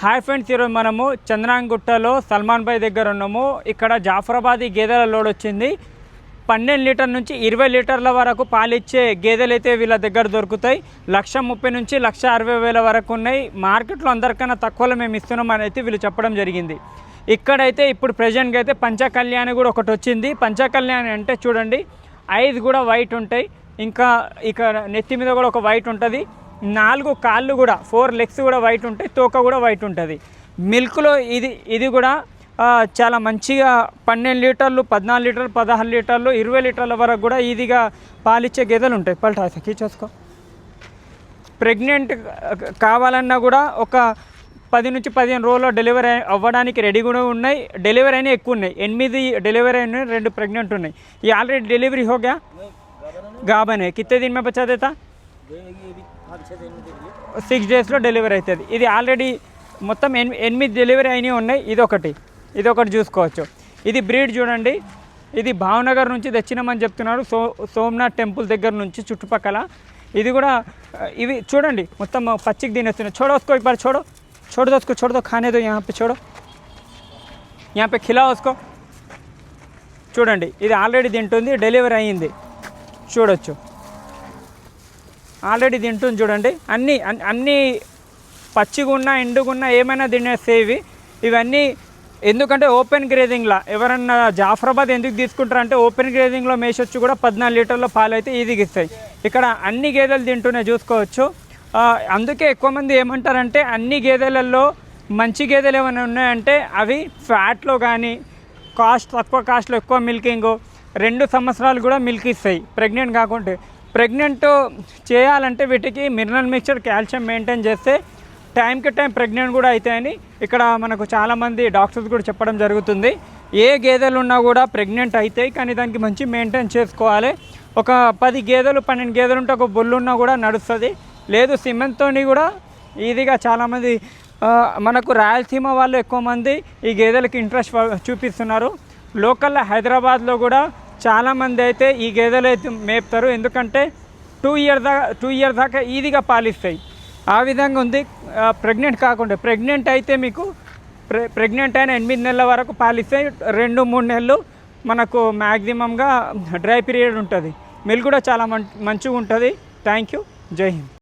Hi friends ఈరోజు మనము చంద్రాంగుట్టలో సల్మాన్ భాయ్ దగ్గర ఉన్నాము. ఇక్కడ జాఫరాబాదీ గేదెల లోడ్ వచ్చింది. పన్నెండు లీటర్ నుంచి ఇరవై లీటర్ల వరకు పాలిచ్చే గేదెలు అయితే వీళ్ళ దగ్గర దొరుకుతాయి. లక్ష ముప్పై నుంచి లక్ష అరవై వేల వరకు ఉన్నాయి. మార్కెట్లో అందరికన్నా తక్కువలో మేము ఇస్తున్నాం అని అయితే వీళ్ళు చెప్పడం జరిగింది. ఇక్కడైతే ఇప్పుడు ప్రజెంట్గా అయితే పంచకళ్యాణి కూడా ఒకటి వచ్చింది. పంచకళ్యాణి అంటే చూడండి ఐదు కూడా వైట్ ఉంటాయి. ఇంకా ఇక్కడ నెత్తి మీద కూడా ఒక వైట్ ఉంటుంది. నాలుగు కాళ్ళు కూడా ఫోర్ లెగ్స్ కూడా వైట్ ఉంటాయి తోక కూడా వైట్ ఉంటుంది మిల్క్లో ఇది ఇది కూడా ఆ, చాలా మంచిగా పన్నెండు లీటర్లు పద్నాలుగు లీటర్లు పదహారు లీటర్లు ఇరవై లీటర్ల వరకు కూడా ఈజీగా పాలిచ్చే గేదెలు ఉంటాయి పల్టా కీచోసుకో ప్రెగ్నెంట్ కావాలన్నా కూడా ఒక పది నుంచి పదిహేను రోజుల్లో డెలివరీ అవ్వడానికి రెడీ కూడా ఉన్నాయి డెలివరీ అయినా ఎక్కువ ఉన్నాయి ఎనిమిది డెలివరీ అయినాయి రెండు ప్రెగ్నెంట్ ఉన్నాయి ఈ ఆల్రెడీ డెలివరీ हो गया गाभन है कितने दिन में बच्चा देता సిక్స్ డేస్లో డెలివరీ అవుతుంది ఇది ఆల్రెడీ మొత్తం ఎన్ ఎనిమిది డెలివరీ అయినవి ఉన్నాయి ఇది ఒకటి ఇది ఒకటి చూసుకోవచ్చు ఇది బ్రీడ్ చూడండి ఇది భావనగర్ నుంచి తెచ్చినామని చెప్తున్నారు సో సోమనాథ్ టెంపుల్ దగ్గర నుంచి చుట్టుపక్కల ఇది కూడా ఆ, ఇవి చూడండి మొత్తం పచ్చికి తినేస్తున్నాయి చూడవసుకో ఇప్పుడు చూడు छोड़ दो उसको छोड़ दो खाने दो यहाँ पे छोड़ो यहाँ पे खिलाओ उसको చూడండి ఇది ఆల్రెడీ తింటుంది డెలివరీ అయ్యింది చూడొచ్చు ఆల్రెడీ తింటుంది చూడండి. అన్నీ అన్నీ పచ్చిగున్నా ఎండుగున్నా ఏమైనా తినేస్తాయి ఇవి. ఇవన్నీ ఎందుకంటే ఓపెన్ గ్రేజింగ్లా ఎవరన్నా జాఫరాబాద్ ఎందుకు తీసుకుంటారు అంటే ఓపెన్ గ్రేజింగ్లో మేసొచ్చి కూడా పద్నాలుగు లీటర్ల పాలు అయితే ఈజీగా ఇస్తాయి. ఇక్కడ అన్ని గేదెలు తింటూనే చూసుకోవచ్చు. అందుకే ఎక్కువ మంది ఏమంటారంటే అన్ని గేదెలలో మంచి గేదెలు ఏమైనా ఉన్నాయంటే అవి ఫ్యాట్లో కానీ కాస్ట్ తక్కువ కాస్ట్లో ఎక్కువ మిల్కింగ్ రెండు సంవత్సరాలు కూడా మిల్క్ ఇస్తాయి. ప్రెగ్నెంట్ కాకుంటే. ప్రెగ్నెంట్ చేయాలంటే వీటికి మినరల్ మిక్చర్ కాల్షియం మెయింటైన్ చేస్తే టైంకి టైం ప్రెగ్నెంట్ కూడా అవుతాయని ఇక్కడ మనకు చాలామంది డాక్టర్స్ కూడా చెప్పడం జరుగుతుంది. ఏ గేదెలు ఉన్నా కూడా ప్రెగ్నెంట్ అవుతాయి కానీ దానికి మంచి మెయింటైన్ చేసుకోవాలి. ఒక పది గేదెలు పన్నెండు గేదెలు ఉంటే ఒక బొల్లు ఉన్నా కూడా నడుస్తుంది. లేదు సిమెంట్తోని కూడా ఈజీగా చాలామంది మనకు రాయలసీమ వాళ్ళు ఎక్కువ మంది ఈ గేదెలకు ఇంట్రెస్ట్ చూపిస్తున్నారు. లోకల్ హైదరాబాద్లో కూడా చాలామంది అయితే ఈ గేదెలు అయితే మేపుతారు. ఎందుకంటే టూ ఇయర్ దాకా టూ ఇయర్ దాకా ఈజీగా పాలిస్తాయి. ఆ విధంగా ఉంది. ప్రెగ్నెంట్ కాకుండా ప్రెగ్నెంట్ అయితే మీకు ప్రె ప్రెగ్నెంట్ అయిన ఎనిమిది నెలల వరకు పాలిస్తాయి. రెండు మూడు నెలలు మనకు మ్యాక్సిమంగా డ్రై పీరియడ్ ఉంటుంది. మిల్క్ కూడా చాలా మంచిగా ఉంటుంది. థ్యాంక్ యూ జై హింద్.